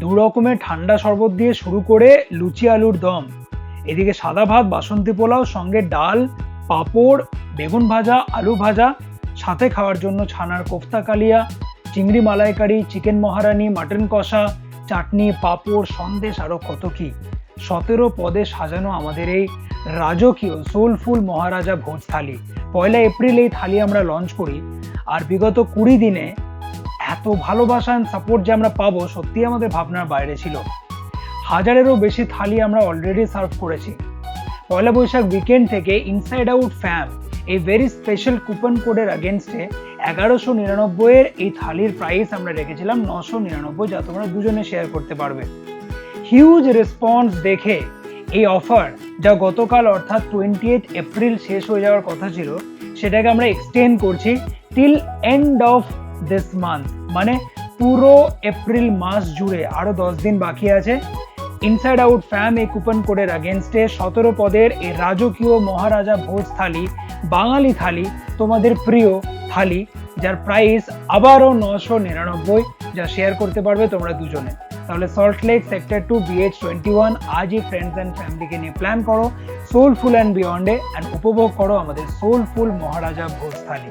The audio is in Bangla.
দু রকমের ঠান্ডা শরবত দিয়ে শুরু করে লুচি আলুর দম। এদিকে সাদা ভাত, বাসন্তী পোলাও, সঙ্গে ডাল, পাঁপড়, বেগুন ভাজা, আলু ভাজা, সাথে খাওয়ার জন্য ছানার কোফতা কালিয়া, চিংড়ি মালাইকারি, চিকেন মহারানি, মাটন কষা, চাটনি, পাঁপড়, সন্দেশ আরও কত কী। সতেরো পদে সাজানো আমাদের এই রাজকীয়, সোলফুল মহারাজা ভোজ থালি পয়লা এপ্রিল এই থালি আমরা লঞ্চ করি। আর বিগত কুড়ি দিনে এত ভালোবাসা অ্যান্ড সাপোর্ট যে আমরা পাবো সত্যি আমাদের ভাবনার বাইরে ছিল। হাজারেরও বেশি থালি আমরা অলরেডি সার্ভ করেছি। পয়লা বৈশাখ উইকেন্ড থেকে ইনসাইড আউট ফ্যাম এই ভেরি স্পেশাল কুপন কোডের আগেনস্টে এগারোশো নিরানব্বইয়ের এই থালির প্রাইস আমরা রেখেছিলাম নশো নিরানব্বই, যা তোমরা দুজনে শেয়ার করতে পারবে। হিউজ রেসপন্স দেখে এই অফার যা গতকাল অর্থাৎ টোয়েন্টি এইট এপ্রিল শেষ হয়ে যাওয়ার কথা ছিল, সেটাকে আমরা এক্সটেন্ড করছি till end of this month মানে পুরো এপ্রিল মাস জুড়ে আরও দশ দিন বাকি আছে। ইনসাইড আউট ফ্যাম এই কুপন কোডের আগেনস্টে সতেরো পদের এই রাজকীয় মহারাজা ভোজ থালি, বাঙালি থালি, তোমাদের প্রিয় থালি, যার প্রাইস আবারও নশো নিরানব্বই, যা শেয়ার করতে পারবে তোমরা দুজনে। তাহলে Salt Lake sector two BH twenty one আজই ফ্রেন্ডস অ্যান্ড ফ্যামিলিকে নিয়ে প্ল্যান করো। সোলফুল অ্যান্ড বিয়ন্ডে অ্যান্ড উপভোগ করো আমাদের সোলফুল মহারাজা ভোজ থালি।